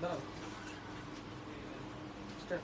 Down. Step.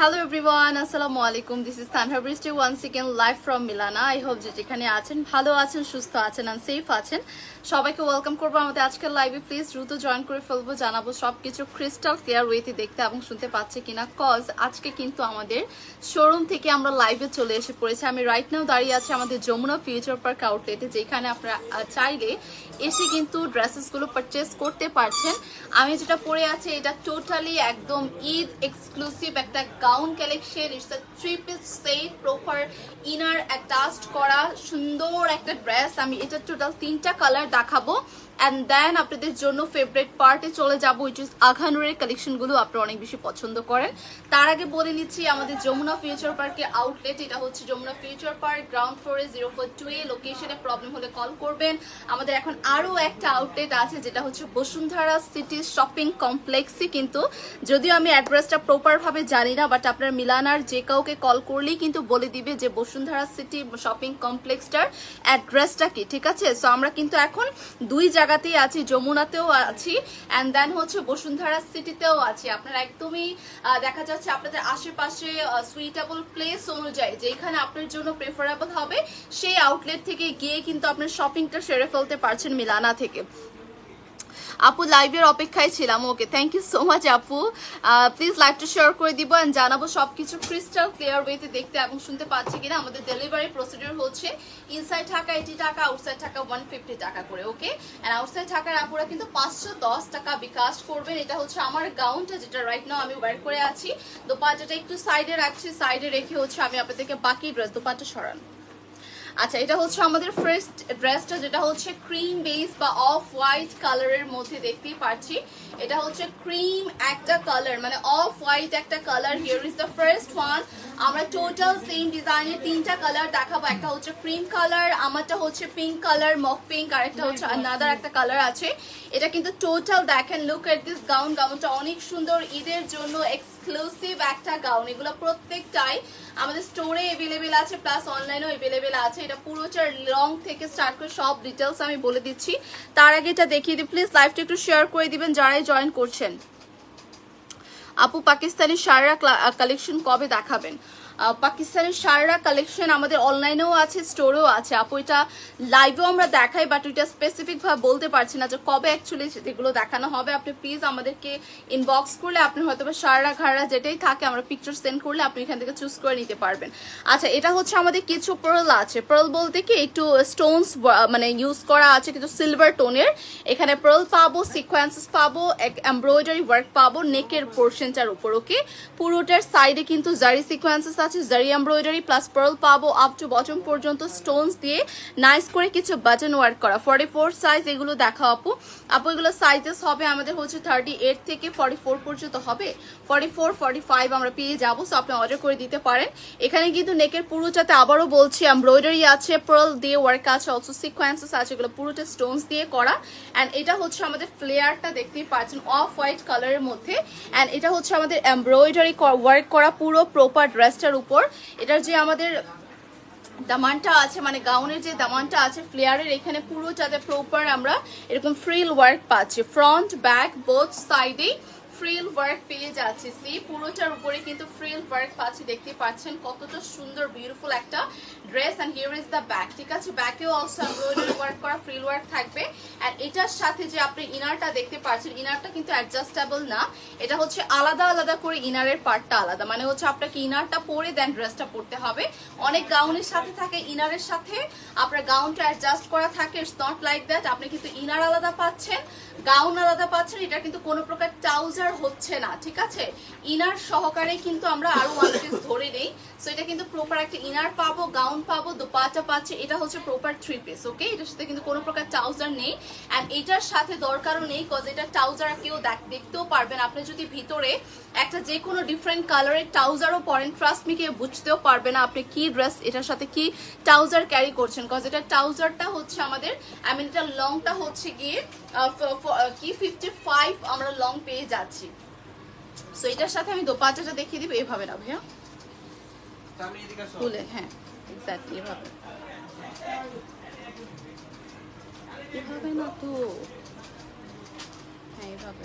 Hello everyone আসসালামু আলাইকুম this is Tanha Brishti one second live from Milana I hope যে যেখানে আছেন, ভালো আছেন, সুস্থ আছেন অ্যান্ড সেফ আছেন। সবাইকে ওয়েলকাম করব আমাদের আজকের লাইভে প্লিজ দ্রুত জয়েন করে ফেলব, জানাব সবকিছু ক্রিস্টাল ক্লিয়ার ওয়েতে দেখতে এবং শুনতে পাচ্ছে কিনা। কজ আজকে কিন্তু আমাদের শোরুম থেকে আমরা লাইভে চলে এসে পড়েছি। আমি রাইট নাও দাঁড়িয়ে আছি আমাদের যমুনা ফিউচার পার্ক আউটলেটে যেখানে আপনারা চাইলে এসে কিন্তু ড্রেসেসগুলো পারচেস করতে পারছেন। আমি যেটা পরে আছি, এটা টোটালি একদম ঈদ এক্সক্লুসিভ একটা gown collection three piece set proper inner attached করা সুন্দর একটা ড্রেস আমি এটা টোটাল তিনটা কালার দেখাবো। অ্যান্ড দেন আপনাদের জন্য ফেভারিট পার্টে চলে যাব উইচ ইস আঘানুরের কালেকশনগুলো আপনারা অনেক বেশি পছন্দ করেন। তার আগে বলে নিচ্ছি আমাদের যমুনা ফিউচার পার্কে আউটলেট এটা হচ্ছে যমুনা ফিউচার পার্ক গ্রাউন্ড ফ্লোরে জিরো ফোর টু এ লোকেশনে প্রবলেম হলে কল করবেন। আমাদের এখন আরও একটা আউটলেট আছে, যেটা হচ্ছে বসুন্ধরা সিটি শপিং কমপ্লেক্সে কিন্তু যদিও আমি অ্যাড্রেসটা প্রপারভাবে জানি না বাট আপনার মিলানার যে কাউকে কল করলেই কিন্তু বলে দিবে যে বসুন্ধরা সিটি শপিং কমপ্লেক্সটার অ্যাড্রেসটা কি, ঠিক আছে? সো আমরা কিন্তু এখন দুই জায়গাতেই আছি, যমুনাতেও আছি অ্যান্ড দেন হচ্ছে বসুন্ধরা সিটিতেও আছি। আপনারা একদমই দেখা যাচ্ছে আপনাদের আশেপাশে সুইটেবল প্লেস অনুযায়ী যেখানে আপনার জন্য প্রেফারেবল হবে, সেই আউটলেট থেকে গিয়ে কিন্তু আপনার শপিংটা সেরে ফেলতে পারছেন মিলানা থেকে। আপু লাইভের অপেক্ষায় ছিলাম। Okay thank you so much আপু। প্লিজ লাইভটা শেয়ার করে দিব অ্যান্ড জানাব সবকিছু ক্রিস্টাল ক্লিয়ার ওয়েতে দেখতে এবং শুনতে পাচ্ছি কিনা। আমাদের ডেলিভারি প্রসিডিউর হচ্ছে ইনসাইড টাকা এইটি টাকা আউটসাইড টাকা ওয়ান ফিফটি টাকা করে ওকে অ্যান্ড আউটসাইড ঢাকার আপুরা কিন্তু পাঁচশো দশ টাকা বিকাশ করবেন। এটা হচ্ছে আমার গাউনটা যেটা রাইট নাও আমি ওয়্যার করে আছি। দোপাটাটা একটু সাইডে রাখছি সাইডে রেখে হচ্ছে আমি আপনাদেরকে বাকি ড্রেস দোপাটা সরান। আচ্ছা এটা হচ্ছে আমাদের ফার্স্ট ড্রেসটা যেটা হচ্ছে ক্রিম বেস বা অফ হোয়াইট কালারের মধ্যে দেখতেই পাচ্ছি। এটা হচ্ছে ক্রিম একটা কালার মানে অফ হোয়াইট একটা colour here is the first one আমরা টোটাল সেম ডিজাইনের তিনটা কালার দেখাবো। একটা হচ্ছে ক্রিম কালার আমারটা হচ্ছে পিঙ্ক কালার মক পিঙ্ক আর একটা হচ্ছে আনাদার একটা কালার আছে। এটা কিন্তু টোটাল দেখেন লুক এট দিস গাউন গাউনটা অনেক সুন্দর। ঈদের জন্য এক্সক্লুসিভ একটা গাউন এগুলো প্রত্যেকটাই আমাদের স্টোরে এভেলেবেল আছে প্লাস অনলাইনেও এভেলেবেল আছে। এটা পুরোটার লং থেকে স্টার্ট করে সব ডিটেলস আমি বলে দিচ্ছি। তার আগে এটা দেখিয়ে দিই। প্লিজ লাইভটা একটু শেয়ার করে দিবেন যারাই জয়েন করছেন। আপু, পাকিস্তানি সারা কালেকশন কবে দেখাবেন? আহ, পাকিস্তানি শাররা কালেকশন আমাদের অনলাইনেও আছে স্টোরেও আছে। আপু এটা লাইভেও আমরা দেখাই বাট ওইটা স্পেসিফিকভাবে বলতে পারছি না যে কবে অ্যাকচুয়ালি যেগুলো দেখানো হবে। আপনি প্লিজ আমাদেরকে ইনবক্স করলে আপনি হয়তো বা সারা ঘাড়া যেটাই থাকে আমরা পিকচার সেন্ড করলে আপনি এখান থেকে চুজ করে নিতে পারবেন। আচ্ছা এটা হচ্ছে আমাদের কিছু পার্ল আছে। পার্ল বলতে কি একটু স্টোনস মানে ইউজ করা আছে কিছু সিলভার টোনের এখানে পার্ল পাবো সিকোয়েন্সেস পাবো এক এমব্রয়ডারি ওয়ার্ক পাবো নেকের পোর্শনটার উপর ওকে পুরোটার সাইডে কিন্তু জারি সিকোয়েন্সেস আছে, জারি এমব্রয়ডারি প্লাস পার্ল পাবো আপ টু বটম পর্যন্ত স্টোনস দিয়ে নাইস করে কিছু বাটন ওয়ার্ক করা। ফর্টি ফোর সাইজ এগুলো দেখা আপু। আপু, এগুলো সাইজেস হবে আমাদের হচ্ছে থার্টি এইট থেকে ফর্টি ফোর পর্যন্ত হবে। ফর্টি ফোর ফর্টি ফাইভ আমরা পেয়ে যাব সো আপনি অর্ডার করে দিতে পারেন। এখানে কিন্তু নেকের পুরোটাতে আবারও বলছি এমব্রয়ডারি আছে পার্ল দিয়ে ওয়ার্ক আছে অলসো সিকোয়েন্সেস আছে, এগুলো পুরোটা স্টোনস দিয়ে করা। অ্যান্ড এটা হচ্ছে আমাদের ফ্লেয়ারটা দেখতেই পাচ্ছেন অফ হোয়াইট কালারের মধ্যে। অ্যান্ড এটা হচ্ছে আমাদের এমব্রয়ডারি ওয়ার্ক করা পুরো প্রপার ড্রেসটার উপর। এটার যে আমাদের দামানটা আছে মানে গাউনের যে দামানটা আছে ফ্লেয়ারের এখানে পুরো যাতে প্রপার আমরা এরকম ফ্রিল ওয়ার্ক পাচ্ছি। ফ্রন্ট ব্যাক বোথ সাইডেই ফ্রিল ওয়ার্ক পেয়ে যাচ্ছি সি পুরোটার উপরে কিন্তু ফ্রিল ওয়ার্ক পাচ্ছি, দেখতে পাচ্ছেন কতটা সুন্দর বিউটিফুল একটা dress and here is the back ঠিক আছে? ব্যাকেও অলসো এমব্রয়ডারি ওয়ার্ক করা ফ্রিল ওয়ার্ক থাকবে। অ্যান্ড এটার সাথে যে আপনি ইনারটা দেখতে পাচ্ছেন ইনারটা কিন্তু অ্যাডজাস্টেবল না। এটা হচ্ছে আলাদা আলাদা করে ইনারের পার্টটা আলাদা। মানে হচ্ছে আপনাকে ইনারটা পরে দেন ড্রেসটা পরতে হবে। অনেক গাউনের সাথে থাকে ইনারের সাথে। আপনার গাউনটা অ্যাডজাস্ট করা থাকে ইটস নট লাইক দ্যাট আপনি কিন্তু ইনার আলাদা পাচ্ছেন। গাউন আলাদা পাচ্ছেন, এটা কিন্তু কোনো প্রকার ট্রাউজার হচ্ছে না, ঠিক আছে? ইনার সহকারে কিন্তু আমরা আরও ওয়ান পিস ধরে নেই। সো এটা কিন্তু প্রপার একটা ইনার পাবো গাউন পাবো, দোপাটা পাচ্ছে, এটা হচ্ছে প্রপার থ্রি পিস ওকে এটার সাথে কিন্তু কোনো প্রকার ট্রাউজার নেই। অ্যান্ড এটার সাথে দরকারও নেই কজ এটা ট্রাউজার কেউ দেখ- দেখতেও পারবেন। আপনি যদি ভিতরে একটা যে কোনো ডিফারেন্ট কালারের ট্রাউজারও পরেন ট্রাস্ট মি কেউ বুঝতেও পারবে না আপনি কি ড্রেস এটার সাথে কি ট্রাউজার ক্যারি করছেন। কজ এটা ট্রাউজারটা হচ্ছে আমাদের আই মিন এটা লংটা হচ্ছে গিয়ে কি ফিফটি ফাইভ আমরা লং পেয়ে যাচ্ছি। সো এটার সাথে আমি দোপাচাটা দেখিয়ে দিব এভাবে না ভাইয়া। খুলে হ্যাঁ এক্স্যাক্টলি এভাবে। এভাবে না তো। হ্যাঁ এভাবে।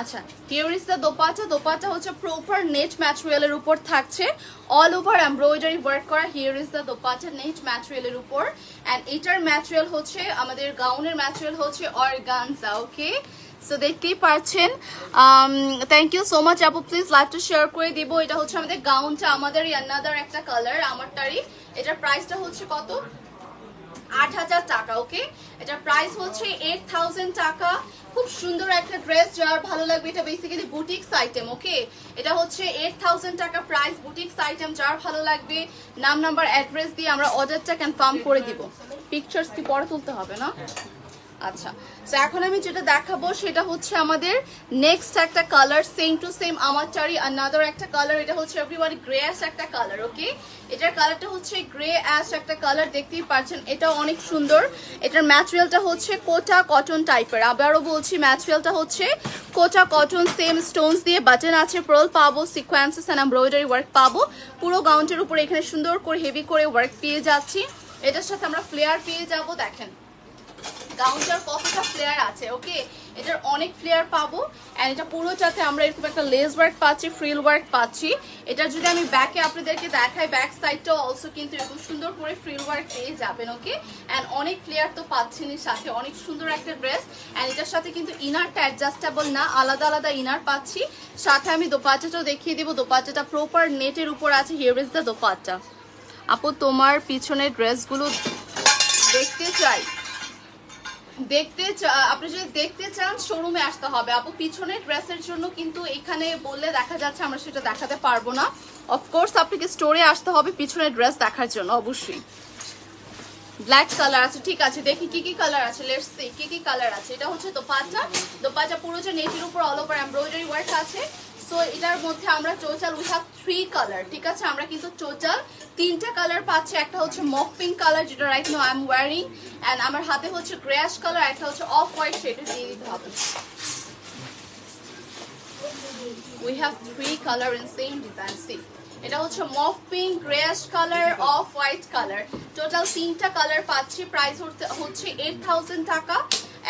আচ্ছা here is the dupatta dupatta হচ্ছে প্রপার নেট ম্যাটেরিয়ালের উপর থাকছে। অল ওভার এমব্রয়ডারি ওয়ার্ক করা here is the dupatta net ম্যাটেরিয়ালের উপর। অ্যান্ড এটার ম্যাটেরিয়াল হচ্ছে, আমাদের গাউনের ম্যাটেরিয়াল হচ্ছে অর্গানজা ওকে সো দেখতেই পারছেন থ্যাংক ইউ সো মাচ আপু প্লিজ লাইভটা শেয়ার করে দিব। এটা হচ্ছে আমাদের গাউনটা আমাদেরই অ্যানাদার একটা কালার আমারটারই। এটার প্রাইসটা হচ্ছে কত? আট হাজার টাকা ওকে এটার প্রাইস হচ্ছে এইট থাউজেন্ড টাকা। খুব সুন্দর একটা ড্রেস যার ভালো লাগবে, এটা বেসিক্যালি বুটিক্স আইটেম ওকে এটা হচ্ছে এইট থাউজেন্ড টাকা প্রাইস বুটিক্স আইটেম যার ভালো লাগবে। নাম নাম্বার অ্যাড্রেস দিয়ে আমরা অর্ডারটা কনফার্ম করে দিব। পিকচার্স কি পরে তুলতে হবে না? আচ্ছা তো এখন আমি যেটা দেখাবো সেটা হচ্ছে আমাদের নেক্সট একটা কালার সেম টু সেম আমার চারি আনাদার একটা কালার এটা হচ্ছে এভরিওয়ান গ্রে অ্যাশ একটা কালার ওকে এটার কালারটা হচ্ছে গ্রে অ্যাশ একটা কালার দেখতেই পাচ্ছেন এটা অনেক সুন্দর। এটার ম্যাটেরিয়ালটা হচ্ছে কোটা কটন টাইপের আবারও বলছি ম্যাটেরিয়ালটা হচ্ছে কোটা কটন সেম স্টোনস দিয়ে বাটন আছে প্রল পাবো সিকোয়েন্সেস অ্যান্ড এমব্রয়ডারি ওয়ার্ক পাবো। পুরো গাউনটার উপরে এখানে সুন্দর করে হেভি করে ওয়ার্ক পেয়ে যাচ্ছি। এটার সাথে আমরা ফ্লেয়ার পেয়ে যাব, দেখেন। গাউনটার কতটা ফ্লেয়ার আছে ওকে এটার অনেক ফ্লেয়ার পাবো অ্যান্ড এটা পুরোটাতে আমরা এরকম একটা লেস ওয়ার্ক পাচ্ছি ফ্রিল ওয়ার্ক পাচ্ছি। এটা যদি আমি ব্যাকে আপনাদেরকে দেখাই ব্যাক সাইডটাও অলসো কিন্তু এরকম সুন্দর করে ফ্রিল ওয়ার্ক পেয়ে যাবেন ওকে অ্যান্ড অনেক ফ্লেয়ার তো পাচ্ছেন এর সাথে, অনেক সুন্দর একটা ড্রেস অ্যান্ড এটার সাথে কিন্তু ইনারটা অ্যাডজাস্টেবল না, আলাদা আলাদা ইনার পাচ্ছি। সাথে আমি দোপাট্টাটাও দেখিয়ে দিব, দোপাট্টাটা প্রপার নেটের উপর আছে হিয়ার ইজ দ্য দোপাট্টা। আপু, তোমার পিছনের ড্রেসগুলো দেখতে চাই। দেখতে আপনি যদি দেখতে চান শোরুমে আসতে হবে। আপু, পিছনের ড্রেসের জন্য কিন্তু এখানে বললে দেখা যাচ্ছে আমরা সেটা দেখাতে পারব না। অফকোর্স আপনাকে স্টোরে আসতে হবে পিছনের ড্রেস দেখার জন্য, অবশ্যই। ব্ল্যাক কালার আছে, ঠিক আছে। দেখি কি কি কালার আছে। লেটস সি কি কি কালার আছে। এটা হচ্ছে দোপাট্টা। দোপাট্টা পুরো যে নেটের উপর অল ওভার এমব্রয়ডারি ওয়ার্ক আছে। সো এটার মধ্যে আমরা উই হ্যাভ থ্রি কালার ঠিক আছে? আমরা কিন্তু তিনটা কালার পাচ্ছি। একটা হচ্ছে মক পিঙ্ক কালার যেটা right now I am wearing and আমার হাতে হচ্ছে গ্রেশ কালার একটা হচ্ছে অফ হোয়াইট সেটা দিয়ে দিতে হবে। We have three color in same design, see? এটা হচ্ছে mauve pink greyish colour off white colour total তিনটা কালার পাচ্ছি প্রাইস হচ্ছে এইট থাউজেন্ড টাকা।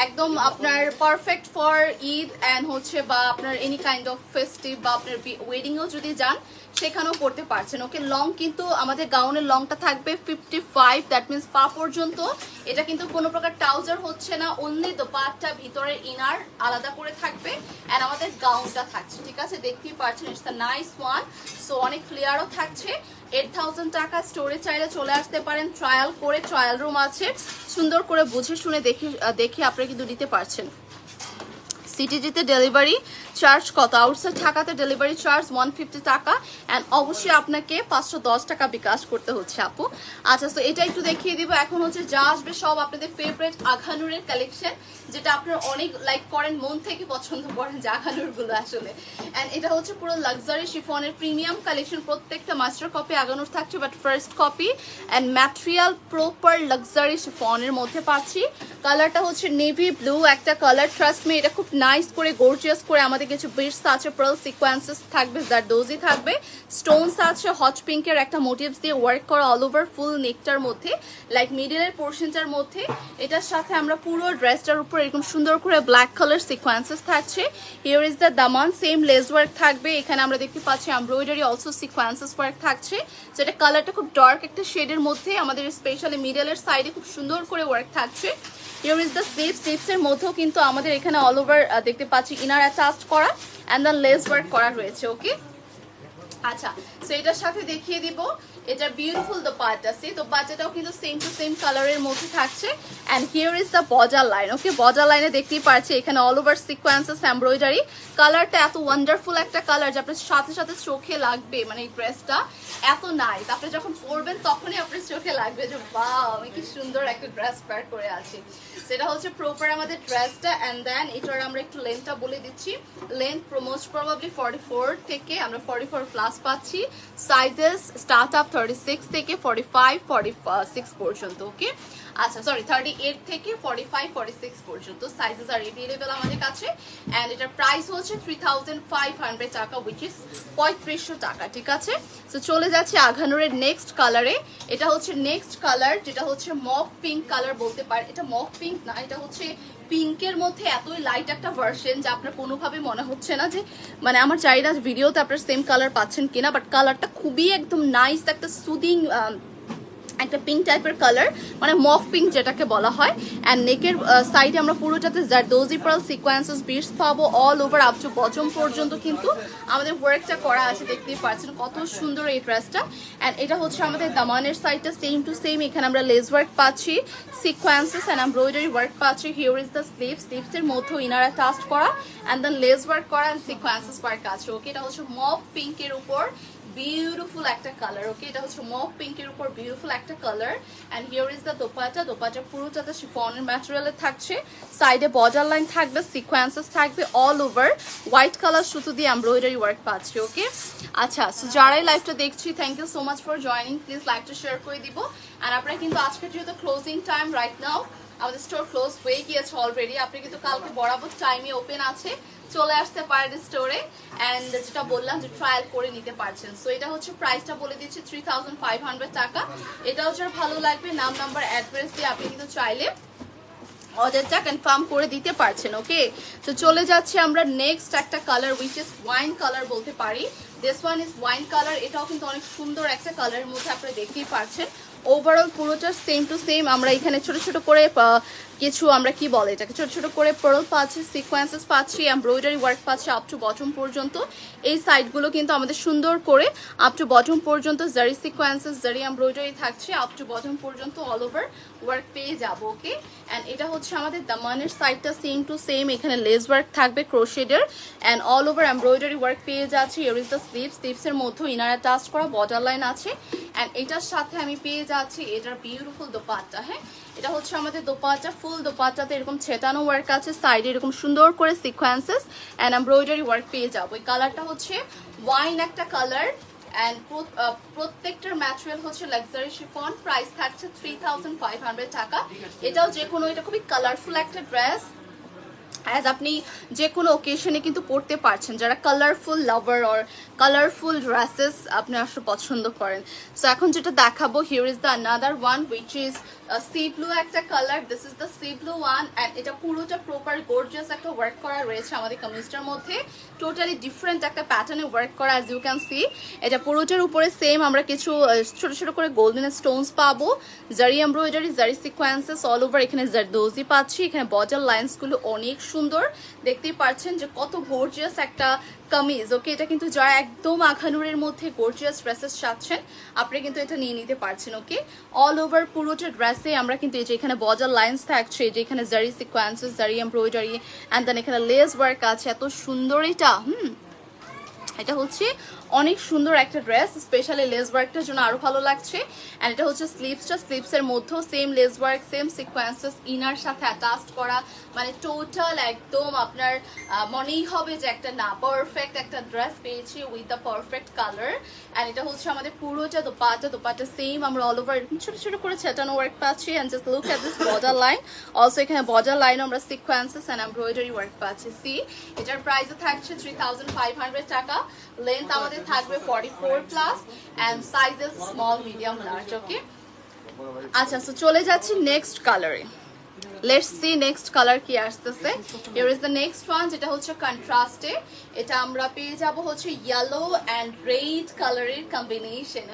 একদম আপনার পারফেক্ট ফর ঈদ অ্যান্ড হচ্ছে বা আপনার এনি কাইন্ড অফ ফেস্টিভ বা আপনার ওয়েডিংও যদি যান, সেখানেও পড়তে পারছেন। ওকে লং কিন্তু আমাদের গাউনের লংটা থাকবে ফিফটি ফাইভ দ্যাট মিনস পা পর্যন্ত। এটা কিন্তু কোনো প্রকার ট্রাউজার হচ্ছে না অনলি দোপাট্টা ভিতরের ইনার আলাদা করে থাকবে অ্যান্ড আমাদের গাউনটা থাকছে। ঠিক আছে, দেখতেই পারছেন it's the nice one so অনেক ফ্লেয়ারও থাকছে। এইট থাউজেন্ড টাকা স্টোরে চাইলে চলে আসতে পারেন। ট্রায়াল করে ট্রায়াল রুম আছে। সুন্দর করে বুঝে শুনে দেখে দেখে আপনারা কিন্তু দিতে পারছেন। সিটিজিতে ডেলিভারি চার্জ কত? আউটসাইড ঢাকাতে ডেলিভারি চার্জ ওয়ান ফিফটি টাকা। অ্যান্ড অবশ্যই আপনাকে পাঁচশো দশ টাকা বিকাশ করতে হচ্ছে আপু। আচ্ছা তো এটা একটু দেখিয়ে দিব। এখন হচ্ছে যা আসবে সব আপনাদের ফেভারিট আঘানুরের কালেকশন যেটা আপনারা অনেক লাইক করেন, মন থেকে পছন্দ করেন যে আঘানুরগুলো আসলে। অ্যান্ড এটা হচ্ছে পুরো লাক্সারি শিফনের প্রিমিয়াম কালেকশন প্রত্যেকটা মাস্টার কপি আগানোর থাকছে but first copy and material proper luxury শিফনের মধ্যে পাচ্ছি। কালারটা হচ্ছে নেভি ব্লু একটা কালার ট্রাস্ট মি এটা খুব নাইস করে গর্জিয়াস করে আমাদের কিছু বিটস আছে পার্ল সিকোয়েন্সেস থাকবে, যার ডোজি থাকবে। স্টোনস আছে হট পিঙ্কের একটা মোটিভস দিয়ে ওয়ার্ক করা অল ওভার ফুল নেকটার মধ্যে লাইক মিডিলের পোর্শনটার মধ্যে। এটার সাথে আমরা পুরো ড্রেসটার উপর এরকম সুন্দর করে ব্ল্যাক কালার সিকোয়েন্সেস থাকছে। Here is the Daman same lace work থাকবে। এখানে আমরা দেখতে পাচ্ছি এমব্রয়ডারি অলসো সিকোয়েন্সেস ওয়ার্ক থাকছে। যেটা কালারটা খুব ডার্ক একটা শেডের মধ্যে আমাদের স্পেশালি মিডলের সাইডে খুব সুন্দর করে ওয়ার্ক থাকছে। হিয়ার ইজ দ্য স্লিপ স্লিপসের মধ্যেও কিন্তু আমাদের এখানে অল ওভার দেখতে পাচ্ছি। ইনার অ্যাটাচ করা অ্যান্ড দ্য লেস ওয়ার্ক করা রয়েছে ওকে আচ্ছা সো এটার সাথে দেখিয়ে দিব। এটা বিউটিফুল দোপাট্টা সে দোপাট্টাটাও কিন্তু সেম টু সেম কালারের মধ্যে থাকছে। And here is the border line okay border লাইনে দেখতেই পারছি, এখানে অল ওভার সিকোয়েন্সেস এমব্রয়ডারি কালারটা এত ওয়ান্ডারফুল একটা কালার যে আপনার সাথে সাথে চোখে লাগবে মানে এই ড্রেসটা এত নাইস আপনি যখন পরবেন তখনই আপনার চোখে লাগবে যে বাহ আমি কি সুন্দর একটা ড্রেস প্যার করে আছি। সেটা হচ্ছে প্রপার আমাদের ড্রেসটা অ্যান্ড দেন এটার আমরা একটু লেন্থটা বলে দিচ্ছি। Length most probably forty four থেকে আমরা ফর্টি ফোর প্লাস পাচ্ছি। Sizes start up thirty six থেকে ফর্টি ফাইভ ফর্টি সিক্স পর্যন্ত ওকে আচ্ছা সরি থার্টি এইট থেকে ফর্টি ফাইভ ফর্টি সিক্স পর্যন্ত। সাইজেস আর এভেলেবেল আমাদের কাছে। অ্যান্ড এটার প্রাইস হচ্ছে থ্রি থাউজেন্ড ফাইভ হান্ড্রেড টাকা উইচ ইস পঁয়ত্রিশশো টাকা, ঠিক আছে? তো চলে যাচ্ছে আঘানুরের নেক্সট কালারে এটা হচ্ছে নেক্সট কালার যেটা হচ্ছে মক পিঙ্ক কালার বলতে পারে। এটা মক পিঙ্ক না, এটা হচ্ছে পিঙ্কের মধ্যে এতই লাইট একটা ভার্সন যা আপনার কোনোভাবে মনে হচ্ছে না যে মানে আমার চাহিদা ভিডিওতে আপনার সেম কালার পাচ্ছেন কিনা বাট কালারটা খুবই একদম নাইস একটা সুদিং একটা পিঙ্ক টাইপের কালার মানে মফ পিঙ্ক যেটাকে বলা হয় অ্যান্ড নেকের সাইডে আমরা পুরোটাতে জারদোজি পার্ল সিকোয়েন্সেস বিটস পাবো all over up to bottom পর্যন্ত কিন্তু আমাদের ওয়ার্কটা করা আছে, দেখতেই পাচ্ছেন কত সুন্দর এই ড্রেসটা অ্যান্ড এটা হচ্ছে আমাদের দামানের সাইডটা সেম টু সেম এখানে আমরা লেস ওয়ার্ক পাচ্ছি সিকোয়েন্সেস অ্যান্ড এমব্রয়ডারি ওয়ার্ক পাচ্ছি হিওর ইজ দ্য স্লিভ স্লিভসের মধ্যে ইনারা টাস্ট করা অ্যান্ড দেন লেস ওয়ার্ক করা অ্যান্ড সিকোয়েন্সেস ওয়ার্ক আছে ওকে এটা হচ্ছে মফ পিঙ্কের উপর বিউটিফুল একটা কালার ওকে এটা হচ্ছে মফ পিঙ্কের উপর বিউটিফুল একটা colour and here is the dupatta. Dupatta পুরোটাতে শিফনের ম্যাটেরিয়ালে থাকছে। সাইডে বর্ডার লাইন থাকবে সিকোয়েন্সেস থাকবে অল ওভার হোয়াইট কালার সুতো দিয়ে এমব্রয়ডারি ওয়ার্ক পাচ্ছি ওকে আচ্ছা সো যারাই লাইভটা দেখছি thank you so much for joining please লাইভটা শেয়ার করে দিব। অ্যান্ড আপনারা কিন্তু আজকে যেহেতু ক্লোজিং টাইম রাইট নাও আমাদের স্টোর ক্লোজ হয়ে গিয়েছে অলরেডি আপনি কিন্তু কালকে বরাবর টাইমে ওপেন আছে। চলে আসতে পারেন স্টোরে অ্যান্ড যেটা বললাম যে ট্রায়াল করে নিতে পারছেন। সো এটা হচ্ছে প্রাইসটা বলে দিচ্ছি থ্রি টাকা। এটাও যার ভালো লাগবে, নাম নাম্বার অ্যাড্রেস দিয়ে আপনি কিন্তু চাইলে অর্ডারটা কনফার্ম করে দিতে পারছেন ওকে তো চলে যাচ্ছে আমরা নেক্সট একটা colour which is wine colour বলতে পারি। This one is wine colour এটাও কিন্তু অনেক সুন্দর একটা কালারের মধ্যে আপনারা দেখতেই পাচ্ছেন ওভারঅল পুরোটা সেম টু সেম আমরা এখানে ছোট ছোট করে কিছু আমরা কি বলে? এটাকে ছোট ছোট করে পার্ল পাচ্ছি সিকোয়েন্সেস পাচ্ছি এমব্রয়ডারি ওয়ার্ক পাচ্ছি আপ টু বটম পর্যন্ত। এই সাইডগুলো কিন্তু আমাদের সুন্দর করে আপ টু বটম পর্যন্ত জারি সিকোয়েন্সেস জারি এমব্রয়ডারি থাকছে আপ টু বটম পর্যন্ত অল ওভার ওয়ার্ক পেয়ে যাব ওকে অ্যান্ড এটা হচ্ছে আমাদের দামানের সাইডটা সেম টু সেম এখানে লেস ওয়ার্ক থাকবে ক্রোশেডের and all over embroidery work পেয়ে যাচ্ছে এর ইজ দ্য স্লিভ স্লিপসের মধ্যে ইনারা টাচ করা বর্ডার লাইন আছে। অ্যান্ড এটার সাথে আমি পেয়ে যাচ্ছি, এটার বিউটিফুল দোপাট্টা হ্যাঁ? এটা হচ্ছে আমাদের দোপাটা ফুল দোপাটাতে এরকম ছেটানো ওয়ার্ক আছে সাইডে এরকম সুন্দর করে সিকোয়েন্সেস অ্যান্ড এমব্রয়ডারি ওয়ার্ক পেয়ে যাব। ওই কালারটা হচ্ছে ওয়াইন একটা কালার অ্যান্ড প্রত্যেকটার ম্যাটেরিয়াল হচ্ছে লাক্সারি শিফন প্রাইস থাকছে থ্রি টাকা। এটাও যে কোনো এটা খুবই কালারফুল একটা ড্রেস অ্যাজ আপনি যে কোনো ওকেশনে কিন্তু পড়তে পারছেন, যারা colourful lover or colourful dresses আপনি আসলে পছন্দ করেন। সো এখন যেটা দেখাবো here is the another one which is sea blue একটা colour this is the sea blue one and এটা পুরোটা প্রপার গোর্জিয়াস একটা ওয়ার্ক করা রয়েছে আমাদের কামিজটার মধ্যে। টোটালি ডিফারেন্ট একটা প্যাটার্নে ওয়ার্ক করা অ্যাজ ইউ ক্যান সি এটা পুরোটার উপরে সেম আমরা কিছু ছোট ছোট করে গোল্ডেন স্টোনস পাবো। জারি এমব্রয়ডারি জারি সিকোয়েন্সেস অল ওভার এখানে জারদোজি পাচ্ছি। এখানে বর্ডার লাইন্সগুলো অনেক সুন্দর। দেখতেই পাচ্ছেন যে কত ভোর্জিয়াস একটা কামিজ ওকে এটা কিন্তু যারা একদম আখানুরের মধ্যে গর্জিয়াস ড্রেসেস চাচ্ছেন আপনি কিন্তু এটা নিয়ে নিতে পারছেন, ওকে? অল ওভার পুরোটা ড্রেসে আমরা কিন্তু এই যে এখানে বর্ডার লাইন্স থাকছে যে এখানে জারি sequences zari embroidery and then এখানে লেস ওয়ার্ক আছে। এত সুন্দর এটা, হুম? এটা হচ্ছে অনেক সুন্দর একটা ড্রেস স্পেশালি লেস ওয়ার্কটার জন্য আরও ভালো লাগছে। এন্ড এটা হচ্ছে স্লিভসটা স্লিভসের মধ্যেও same lace work same sequences inner সাথে অ্যাটাচড করা। মানে টোটাল একদম আপনার মনেই হবে যে একটা না পারফেক্ট একটা ড্রেস পেয়েছি with the perfect colour and এটা হচ্ছে আমাদের পুরোটা দোপাটা দোপাটা সেম আমরা অল ওভার ছোট ছোট করে ছেটানো ওয়ার্ক পাচ্ছি। And just look at this border line also এখানে বর্ডার লাইন আমরা সিকোয়েন্সেস এন্ড এমব্রয়ডারি ওয়ার্ক পাচ্ছি। সি এটার প্রাইসও থাকছে থ্রি টাকা। লেন্থ আমাদের থাকবে forty four plus and sizes small medium large okay আচ্ছা সো চলে যাচ্ছি নেক্সট কালারে সি নেক্সট কালার কি আসতেছে। এটা আমরা পেয়ে হচ্ছে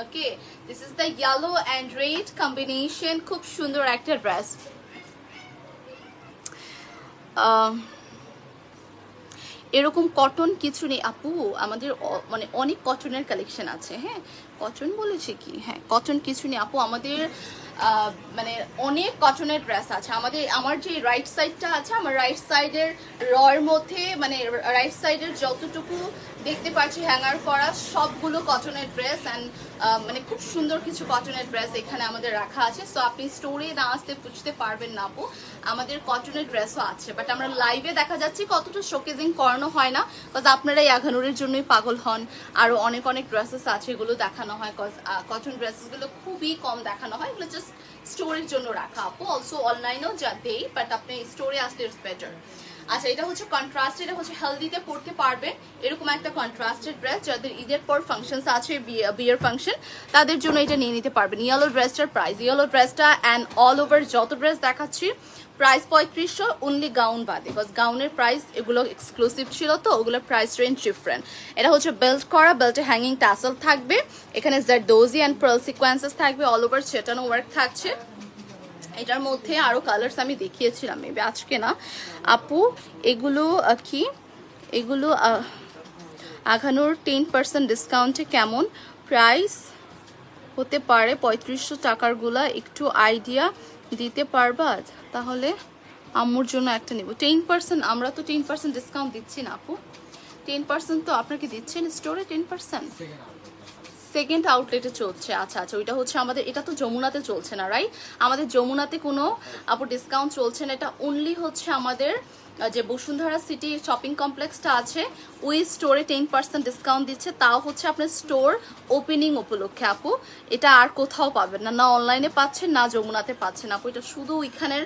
ওকে খুব সুন্দর একটা ড্রেস এরকম কটন কিছু নেই। আপু, আমাদের মানে অনেক কটনের কালেকশন আছে হ্যাঁ? কটন বলেছে কি? হ্যাঁ কটন কিছু নেই। আপু, আমাদের মানে অনেক কটনের ড্রেস আছে। আমাদের, আমার যে রাইট সাইডটা আছে, আমার রাইট সাইডের রয়ের মধ্যে মানে রাইট সাইডের যতটুকু দেখতে পাচ্ছি হ্যাঙ্গার করা সবগুলো কটনের ড্রেস অ্যান্ড মানে খুব সুন্দর কিছু কটনের ড্রেস এখানে আমাদের রাখা আছে। সো আপনি স্টোরে না আসতে বুঝতে পারবেন না আপু। আমাদের কটনের ড্রেসও আছে। বাট আমরা লাইভে দেখা যাচ্ছে কতটা শোকেজিং করানো হয় না কজ আপনারা এই আঘানুরের জন্যই পাগল হন। আরও অনেক অনেক ড্রেসেস আছে এগুলো দেখানো হয় কজ কটন ড্রেসেসগুলো খুবই কম দেখানো হয়। এগুলো জাস্ট স্টোরের জন্য রাখা আপু। অলসো অনলাইনেও যা দেই বাট আপনি স্টোরে আসলে ইটস বেটার আচ্ছা এটা হচ্ছে কন্ট্রাস্ট এটা হচ্ছে হেলদিতে পড়তে পারবে এরকম একটা কন্ট্রাস্টেড ড্রেস যাদের ঈদের পর ফাংশনস আছে, বিয়ে- বিয়ের ফাংশন তাদের জন্য এটা নিয়ে নিতে পারবেন। ইয়েলো ড্রেসটার প্রাইস ইয়েলো ড্রেসটা অ্যান্ড অল ওভার যত ড্রেস দেখাচ্ছি প্রাইস পঁয়ত্রিশশো অনলি গাউন বাদে বিকজ গাউনের প্রাইস এগুলো এক্সক্লুসিভ ছিল তো, ওগুলোর প্রাইস রেঞ্জ ডিফারেন্ট এটা হচ্ছে বেল্ট করা বেল্টে হ্যাঙ্গিং টাসেল থাকবে, এখানে জারদোজি অ্যান্ড পার্ল সিকোয়েন্সেস থাকবে অল ওভার চেটানো ওয়ার্ক থাকছে। এটার মধ্যে আরও কালার্স আমি দেখিয়েছিলাম মেবি আজকে না। আপু, এগুলো কি? এগুলো আঘানোর টেন পার্সেন্ট ডিসকাউন্টে কেমন? প্রাইস হতে পারে পঁয়ত্রিশশো টাকারগুলা একটু আইডিয়া দিতে পারবা? তাহলে আম্মুর জন্য একটা নেব। টেন পার্সেন্ট আমরা তো টেন পার্সেন্ট ডিসকাউন্ট দিচ্ছি না, আপু। টেন পার্সেন্ট তো আপনাকে দিচ্ছেন স্টোরে টেন পার্সেন্ট সেকেন্ড আউটলেটে চলছে। আচ্ছা আচ্ছা ওইটা হচ্ছে আমাদের, এটা তো যমুনাতে চলছে না রাইট আমাদের যমুনাতে কোনো, আপু ডিসকাউন্ট চলছে না, এটা অনলি হচ্ছে আমাদের যে বসুন্ধরা সিটি শপিং কমপ্লেক্সটা আছে, ওই স্টোরে টেন পার্সেন্ট ডিসকাউন্ট দিচ্ছে, তাও হচ্ছে আপনার স্টোর ওপেনিং উপলক্ষে, আপু। এটা আর কোথাও পাবেন না না অনলাইনে পাচ্ছেন, না যমুনাতে পাচ্ছেন, আপু। এটা শুধু ওইখানের,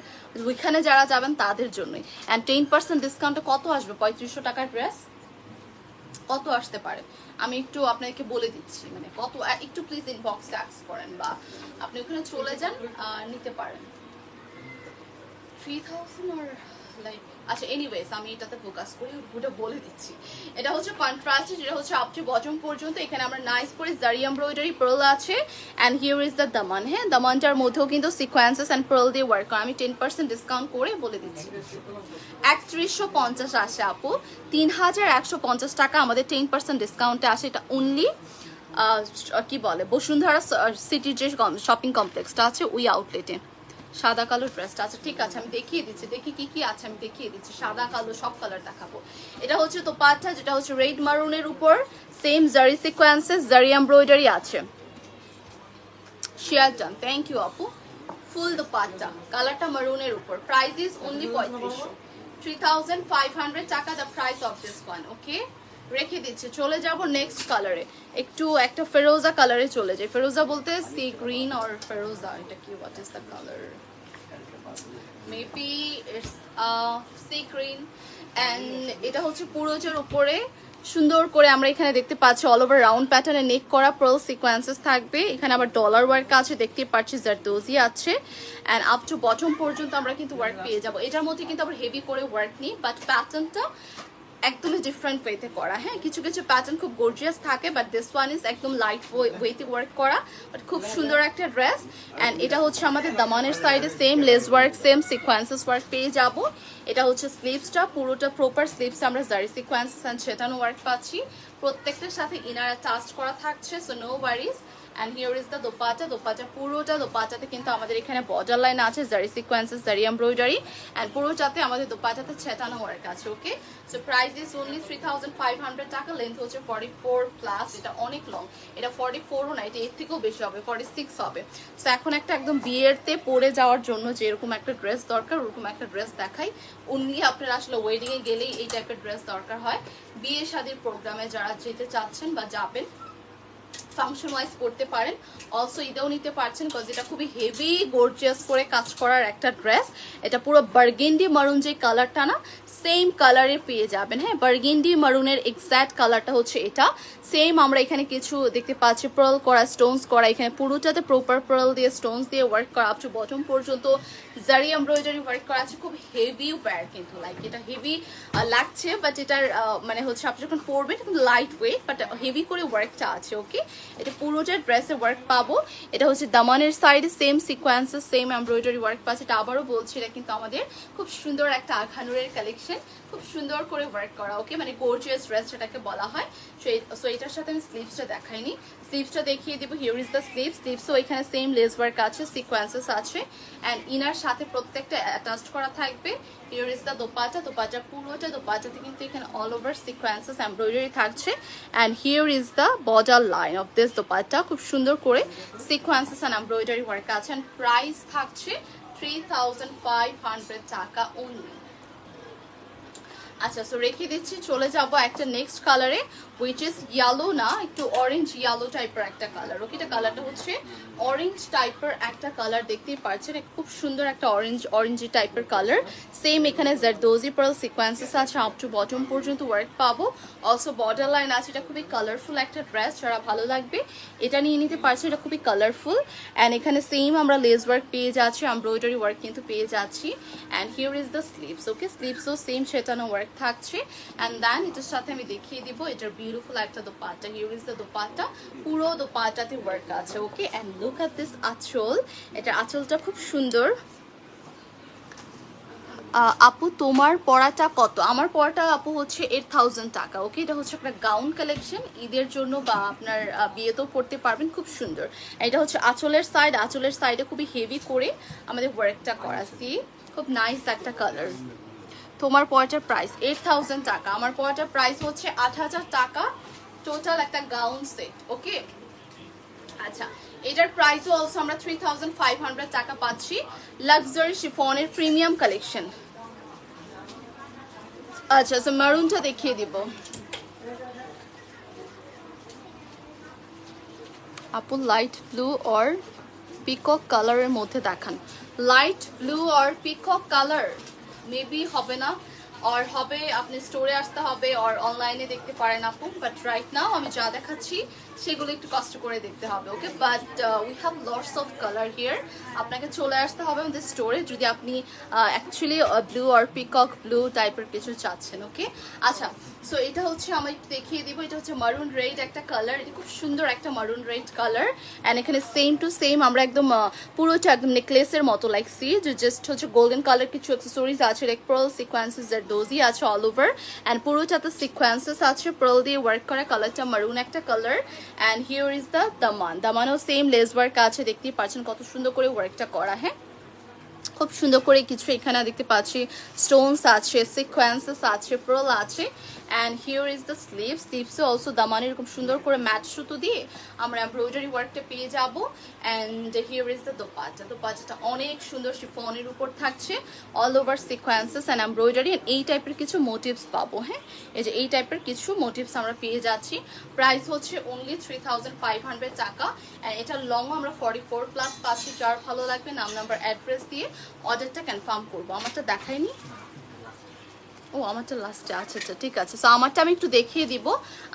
ওইখানে যারা যাবেন, তাদের জন্যই। অ্যান্ড টেন পার্সেন্ট ডিসকাউন্টে কত আসবে? পঁয়ত্রিশশো টাকার ড্রেস কত আসতে পারে? আমি একটু আপনাকে বলে দিচ্ছি মানে কত একটু প্লিজ ইনবক্সে অ্যাক্স করেন বা আপনি ওখানে চলে যান নিতে পারেন। থ্রি থাউজেন্ড আর লাইক আচ্ছা এনিওয়েজ আমি এটাতে ফোকাস করি, ওটা বলে দিচ্ছি। এটা হচ্ছে কন্ট্রাস্ট যেটা হচ্ছে আপ টু বটম পর্যন্ত। এখানে আমরা নাইস করে জারি এমব্রয়ডারি পার্ল আছে অ্যান্ড হিয়ার ইজ দ্য দামান হ্যাঁ? দামানটার মধ্যেও কিন্তু সিকোয়েন্সেস অ্যান্ড পার্ল দিয়ে ওয়ার্ক আমি টেন পার্সেন্ট ডিসকাউন্ট করে বলে দিচ্ছি। একত্রিশশো পঞ্চাশ আসে আপু। তিন হাজার একশো পঞ্চাশ টাকা আমাদের টেন পার্সেন্ট ডিসকাউন্টে আসে। এটা অনলি কি বলে, বসুন্ধরা সিটির যে শপিং কমপ্লেক্সটা আছে, ওই আউটলেটে সাদা কালো ড্রেসটা আছে ঠিক আছে, আমি দেখিয়ে দিচ্ছি। দেখি কি কি আছে, আমি দেখিয়ে দিচ্ছি। সাদা, কালো, সব কালার দেখাবো। এটা হচ্ছে তো পাটটা যেটা হচ্ছে রেড মারুনের উপর। সেম জারি সিকোয়েন্সেস জারি এমব্রয়ডারি আছে। শেয়ার ডান থ্যাংক ইউ আপু ফুল দ্য পাটটা কালারটা মারুনের উপর। প্রাইস ইজ অনলি পঁয়ত্রিশশো। থ্রি থাউজেন্ড ফাইভ হান্ড্রেড টাকা the price of this one okay রেখে দিচ্ছে। চলে যাব নেক্সট কালারে একটু একটা ফেরোজা কালারে চলে যাই। ফেরোজা বলতে সি গ্রিন অর ফেরোজা এটা কি what is the colour maybe it's sea green and এটা হচ্ছে পুরোজের উপরে। সুন্দর করে আমরা এখানে দেখতে পাচ্ছি অল ওভার রাউন্ড প্যাটার্নে নেক করা পার্ল সিকোয়েন্সেস থাকবে। এখানে আবার ডলার ওয়ার্ক আছে দেখতে পাচ্ছি জারদোজি আছে। অ্যান্ড আপ টু বটম পর্যন্ত আমরা কিন্তু ওয়ার্ক পেয়ে যাব। এটার মধ্যে কিন্তু আবার হেভি করে ওয়ার্ক নেই বাট প্যাটার্নটা একদমই ডিফারেন্ট ওয়েতে করা। হ্যাঁ কিছু কিছু প্যাটার্ন খুব গর্জিয়াস থাকে বাট দিস ওয়ান ইজ একদম লাইট ওয়েতে ওয়ার্ক করা বাট খুব সুন্দর একটা ড্রেস অ্যান্ড এটা হচ্ছে আমাদের দামানের সাইডে same lace work same sequences work পেয়ে যাব। এটা হচ্ছে স্লিভসটা পুরোটা প্রপার স্লিভস আমরা জারি সিকোয়েন্সেস অ্যান্ড সেটানো ওয়ার্ক পাচ্ছি। প্রত্যেকটার সাথে ইনার টাচ করা থাকছে so no worries and here is the dupatta dupatta পুরোটা দোপাটাতে কিন্তু আমাদের এখানে বর্ডার লাইন আছে জারি সিকোয়েন্সেস জারি এমব্রয়ডারি অ্যান্ড পুরোটাতে আমাদের দোপাটাতে ছেটানো ওয়ার্ক আছে okay so price is only three thousand five hundred টাকা লেন্থ হচ্ছে ফর্টি ফোর প্লাস এটা অনেক লং এটা ফর্টি ফোরও না এটা এর থেকেও বেশি হবে ফর্টি সিক্স হবে। সো এখন একটা একদম বিয়েরতে পরে যাওয়ার জন্য যে এরকম একটা ড্রেস দরকার, ওরকম একটা ড্রেস দেখাই। অনলি আপনারা আসলে ওয়েডিংয়ে গেলেই এই টাইপের ড্রেস দরকার হয়। বিয়ে শাদির প্রোগ্রামে যারা যেতে চাচ্ছেন বা যাবেন ফাংশন ওয়াইজ করতে পারেন। অলসো ঈদেও নিতে পারছেন কজ এটা খুবই হেভি গর্জিয়াস করে কাজ করার একটা ড্রেস এটা পুরো বার্গেন্ডি মারুন যে কালারটা না সেম কালারে পেয়ে যাবেন। হ্যাঁ বার্গেন্ডি মারুনের এক্স্যাক্ট কালারটা হচ্ছে এটা। সেম আমরা এখানে কিছু দেখতে পাচ্ছি পার্ল করা স্টোনস করা, এখানে পুরোটাতে প্রপার পার্ল দিয়ে স্টোনস দিয়ে ওয়ার্ক করা আপ টু বটম পর্যন্ত জারি এমব্রয়ডারি ওয়ার্ক করা আছে। খুব হেভি ওয়্যার কিন্তু লাইক এটা হেভি লাগছে বাট এটার মানে হচ্ছে আপনি যখন পরবেন কিন্তু লাইট ওয়েট বাট হেভি করে ওয়ার্কটা আছে ওকে এটা পুরোটা ড্রেসে ওয়ার্ক পাবো। এটা হচ্ছে দামানের সাইডে same sequences same embroidery work পাচ্ছে। এটা আবারও বলছি, এটা কিন্তু আমাদের খুব সুন্দর একটা আখানুরের কালেকশন খুব সুন্দর করে ওয়ার্ক করা ওকে মানে গোর্জিয়াস ড্রেস যেটাকে বলা হয়। সো এটার সাথে আমি স্লিভসটা দেখাইনি। স্লিভসটা দেখিয়ে দিব হিয়ার ইজ দ্য স্লিভ স্লিভসও এখানে সেম লেস ওয়ার্ক আছে সিকোয়েন্সেস আছে। অ্যান্ড ইনার সাথে প্রত্যেকটা অ্যাটাচ করা থাকবে। Here is the dupatta dupatta পুরোটা দোপাটাতে কিন্তু এখানে অল ওভার সিকোয়েন্সেস এমব্রয়ডারি থাকছে। And here is the border line of this dupatta খুব সুন্দর করে সিকোয়েন্সেস অ্যান্ড এমব্রয়ডারি ওয়ার্ক আছে। অ্যান্ড প্রাইস থাকছে থ্রি থাউজেন্ড ফাইভ হান্ড্রেড টাকা অনলি আচ্ছা সো রেখে দিচ্ছি, চলে যাব একটা নেক্সট কালারে উইচ ইজ ইয়েলো না, একটু অরেঞ্জ ইয়েলো টাইপের একটা কালার ওকে এটা কালারটা হচ্ছে অরেঞ্জ টাইপের একটা কালার দেখতেই পাচ্ছেন খুব সুন্দর একটা অরেঞ্জ অরেঞ্জি টাইপের কালার সেম এখানে জারদোজি পার্ল সিকোয়েন্সেস আছে আপ টু বটম পর্যন্ত ওয়ার্ক পাবো। অলসো বর্ডার লাইন আছে, এটা খুবই কালারফুল একটা ড্রেস যারা ভালো লাগবে, এটা নিয়ে নিতে পারছে এটা খুবই কালারফুল অ্যান্ড এখানে সেম আমরা লেস ওয়ার্ক পেয়ে যাচ্ছি এমব্রয়ডারি ওয়ার্ক কিন্তু পেয়ে যাচ্ছি। And here is the sleeves okay স্লিভসও same সেটানো ওয়ার্ক থাকছে। অ্যান্ড দেন এটার সাথে আমি দেখিয়ে দিব, এটার বিউটিফুল একটা dupatta here is the dupatta, পুরো দোপাট্টাতে ওয়ার্ক আছে okay and look at this আঁচল, এটা আঁচলটা খুব সুন্দর। আপু, তোমার পড়াটা কত? আমার পড়াটা আপু হচ্ছে এইট থাউজেন্ড টাকা ওকে এটা হচ্ছে একটা গাউন কালেকশন ঈদের জন্য বা আপনার বিয়েতেও পড়তে পারবেন, খুব সুন্দর। এটা হচ্ছে আঁচলের সাইড আঁচলের সাইডে খুবই হেভি করে আমাদের ওয়ার্কটা করা সি খুব নাইস একটা কালার তোমার পড়াটার প্রাইস এইট থাউজেন্ড টাকা। আমার পড়াটার প্রাইস হচ্ছে আট হাজার টাকা টোটাল একটা গাউন সেট ওকে আচ্ছা এটার প্রাইসও অলসো আমরা থ্রি থাউজেন্ড ফাইভ হান্ড্রেড টাকা পাচ্ছি লাক্সারি শিফনের প্রিমিয়াম কালেকশন আচ্ছা সো মারুনটা দেখিয়ে দিব। আপু লাইট ব্লু অর পিকক কালারের মধ্যে দেখান। Light blue or peacock colour maybe হবে না। আর হবে, আপনি স্টোরে আসতে হবে আর অনলাইনে দেখতে পারেন আপু। বাট রাইট নাও আমি যা দেখাচ্ছি সেগুলো একটু কষ্ট করে দেখতে হবে okay but we have lots of colour here আপনাকে চলে আসতে হবে আমাদের স্টোরে যদি আপনি অ্যাকচুয়ালি ব্লু আর পিকক ব্লু টাইপের কিছু চাচ্ছেন ওকে আচ্ছা সো এটা হচ্ছে আমি দেখিয়ে দিব, এটা হচ্ছে মারুন রেড একটা কালার এটা খুব সুন্দর একটা মারুন রেড কালার অ্যান্ড এখানে সেম টু সেম আমরা একদম পুরোটা একদম নেকলেসের মতো লাগছি যে জাস্ট হচ্ছে গোল্ডেন কালার কিছু অ্যাক্সেসরিজ আছে লাইক পার্ল সিকোয়েন্সেস এর ডোজি আছে অল ওভার অ্যান্ড পুরোটা পুরোটাতে সিকোয়েন্সেস আছে পার্ল দিয়ে ওয়ার্ক করা কালারটা মারুন একটা colour and here is the দামান দামানও সেম লেস ওয়ার্ক আছে, দেখতেই পাচ্ছেন কত সুন্দর করে ওয়ার্কটা করা হ্যাঁ? খুব সুন্দর করে কিছু এখানে দেখতে পাচ্ছি স্টোনস আছে সিকোয়েন্সেস আছে প্রল আছে। And here is the sleeve স্লিভসে also দামানে এরকম সুন্দর করে ম্যাট সুতো দিয়ে আমরা এমব্রয়ডারি ওয়ার্কটা পেয়ে যাব। And here is the dupatta দোপাটাটা অনেক সুন্দর শিফনের উপর থাকছে। All over sequences and embroidery এই টাইপের কিছু মোটিভস পাবো হ্যাঁ? এই যে এই টাইপের কিছু মোটিভস আমরা পেয়ে যাচ্ছি। প্রাইস হচ্ছে অনলি থ্রি টাকা। অ্যান্ড এটা লং আমরা ফর্টি ফোর প্লাস পাচ্ছি। যার ভালো লাগবে নাম নাম্বার অ্যাড্রেস দিয়ে অর্ডারটা কনফার্ম করব। আমারটা দেখাইনি ও আমারটা লাস্টে আচ্ছা আচ্ছা ঠিক আছে। সো আমারটা আমি একটু দেখিয়ে দিব।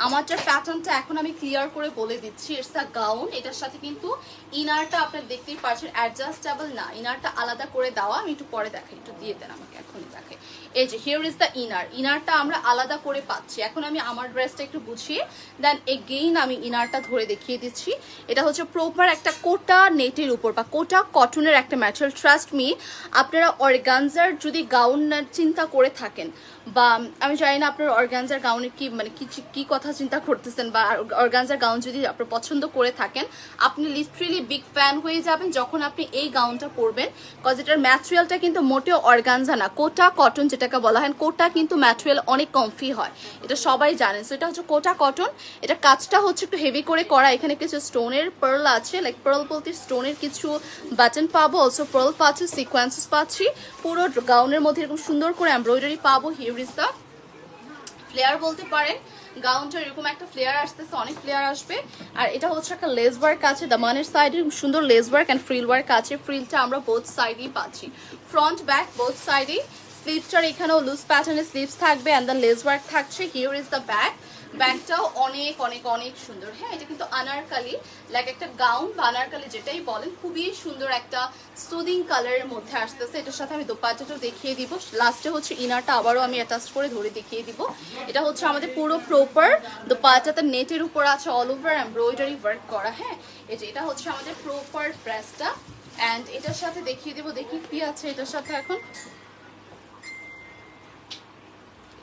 আমারটার প্যাটার্নটা এখন আমি ক্লিয়ার করে বলে দিচ্ছি। ইটস আ গাউন এটার সাথে কিন্তু ইনারটা আপনার দেখতেই পারছেন অ্যাডজাস্টেবল না। ইনারটা আলাদা করে দেওয়া। আমি একটু পরে দেখাই। একটু দিয়ে দেন আমাকে, এখনই দেখাই। এই যে হিয়ার ইজ দ্য ইনার ইনারটা আমরা আলাদা করে পাচ্ছি। এখন আমি আমার ড্রেসটা একটু বুঝিয়ে দেন এগেইন আমি ইনারটা ধরে দেখিয়ে দিচ্ছি। এটা হচ্ছে প্রপার একটা কোটা নেটের উপর বা কোটা কটনের একটা ম্যাটেরিয়াল ট্রাস্ট মি আপনারা অর্গানজার যদি গাউন চিন্তা করে থাকেন। বা আমি জানি না আপনার অর্গানজার গাউনের কি মানে কি কি কথা চিন্তা করতেছেন বা অর্গানজার গাউন যদি আপনার পছন্দ করে থাকেন, আপনি লিটারেলি বিগ ফ্যান হয়ে যাবেন যখন আপনি এই গাউনটা পরবেন। কজ এটার ম্যাটেরিয়ালটা কিন্তু মোটেও অর্গানজা না। কোটা কটন যেটাকে বলা হয় কোটা কিন্তু ম্যাটেরিয়াল অনেক কমফি হয়। এটা সবাই জানেন সো এটা হচ্ছে কোটা কটন এটা কাজটা হচ্ছে একটু হেভি করে করা। এখানে কিছু স্টোনের পার্ল আছে লাইক পার্ল বলতে স্টোনের কিছু বাটন পাবো। অলসো পার্ল পাচ্ছি সিকোয়েন্সেস পাচ্ছি। পুরো গাউনের মধ্যে এরকম সুন্দর করে এমব্রয়ডারি পাবো হিউর ইজ দ্য ফ্লেয়ার বলতে পারেন। গাউনটা এরকম একটা ফ্লেয়ার আসতেছে, অনেক ফ্লেয়ার আসবে। আর এটা হচ্ছে একটা লেস ওয়ার্ক আছে, দামানের সাইডে সুন্দর lace work and frill work আছে। ফ্রিলটা আমরা বোথ সাইডেই পাচ্ছি। ফ্রন্ট ব্যাক বোথ সাইডেই স্লিভসটার এখানেও লুজ প্যাটার্নের স্লিভস থাকবে অ্যান্ড দ্য লেস ওয়ার্ক থাকছে। হিয়ার ইজ দ্য ব্যাক ব্যাগটাও অনেক অনেক অনেক সুন্দর। হ্যাঁ এটা কিন্তু আনারকালি লাইক একটা গাউন বা আনারকালি যেটাই বলেন, খুবই সুন্দর একটা সুদিং কালারের মধ্যে আসতেছে। এটার সাথে আমি দোপাট্টাটাও দেখিয়ে দিব। লাস্টে হচ্ছে ইনারটা আবারও আমি অ্যাটাচ করে ধরে দেখিয়ে দিব। এটা হচ্ছে আমাদের পুরো প্রপার দোপাট্টাতে নেটের উপর আছে অল ওভার এমব্রয়ডারি ওয়ার্ক করা। হ্যাঁ যে এটা হচ্ছে আমাদের প্রপার ড্রেসটা অ্যান্ড এটার সাথে দেখিয়ে দিব, দেখি কি আছে এটার সাথে এখন।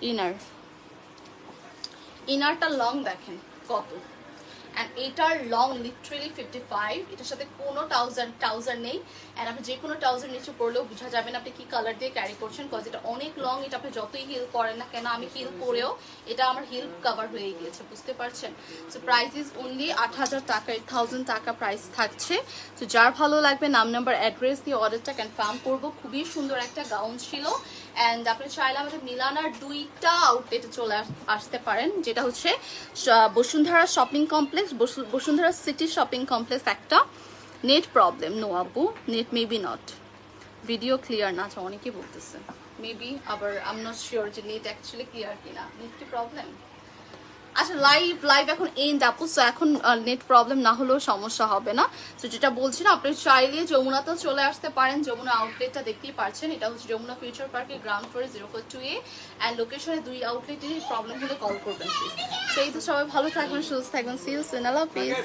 ইনার ইনারটা লং দেখেন কত? অ্যান্ড এটার লং লিটারেলি ফিফটি ফাইভ এটার সাথে কোনো ট্রাউজার ট্রাউজার নেই। অ্যান্ড আপনি যে কোনো ট্রাউজার নিচে পরলেও বোঝা যাবে না আপনি কি কালার দিয়ে ক্যারি করছেন কজ এটা অনেক লং এটা আপনি যতই হিল করেন না কেন, আমি হিল করেও এটা আমার হিল কভার হয়ে গিয়েছে, বুঝতে পারছেন? সো প্রাইস ইজ অনলি আট হাজার টাকা এইট থাউজেন্ড টাকা প্রাইস থাকছে। তো যার ভালো লাগবে, নাম নাম্বার অ্যাড্রেস দিয়ে অর্ডারটা কনফার্ম করব। খুবই সুন্দর একটা গাউন ছিল। অ্যান্ড আপনি চাইলে আমাদের মিলানার দুইটা আউটলেটে চলে আস- আসতে পারেন, যেটা হচ্ছে Bashundhara shopping complex Bashundhara city shopping complex একটা নেট প্রবলেম নো আব্বু net maybe not video clear না অনেকে অনেকেই বলতেছে। মেবি আবার আম নট শিওর যে নেট অ্যাকচুয়ালি ক্লিয়ার কিনা। নেট কি প্রবলেম আচ্ছা লাইভ লাইভ এখন এন্ড আপু সো এখন নেট প্রবলেম না হলেও সমস্যা হবে না। তো যেটা বলছি না আপনি চাইলে যমুনাতেও চলে আসতে পারেন। যমুনা আউটলেটটা দেখতেই পারছেন এটা হচ্ছে যমুনা ফিউচার পার্কের গ্রাউন্ড ফ্লোরে zero four two A and লোকেশনে দুই আউটলেটেরই প্রবলেম হলে কল করবেন সেই তো সবাই ভালো থাকবেন, সুস্থ থাকবেন। See you সিনালা please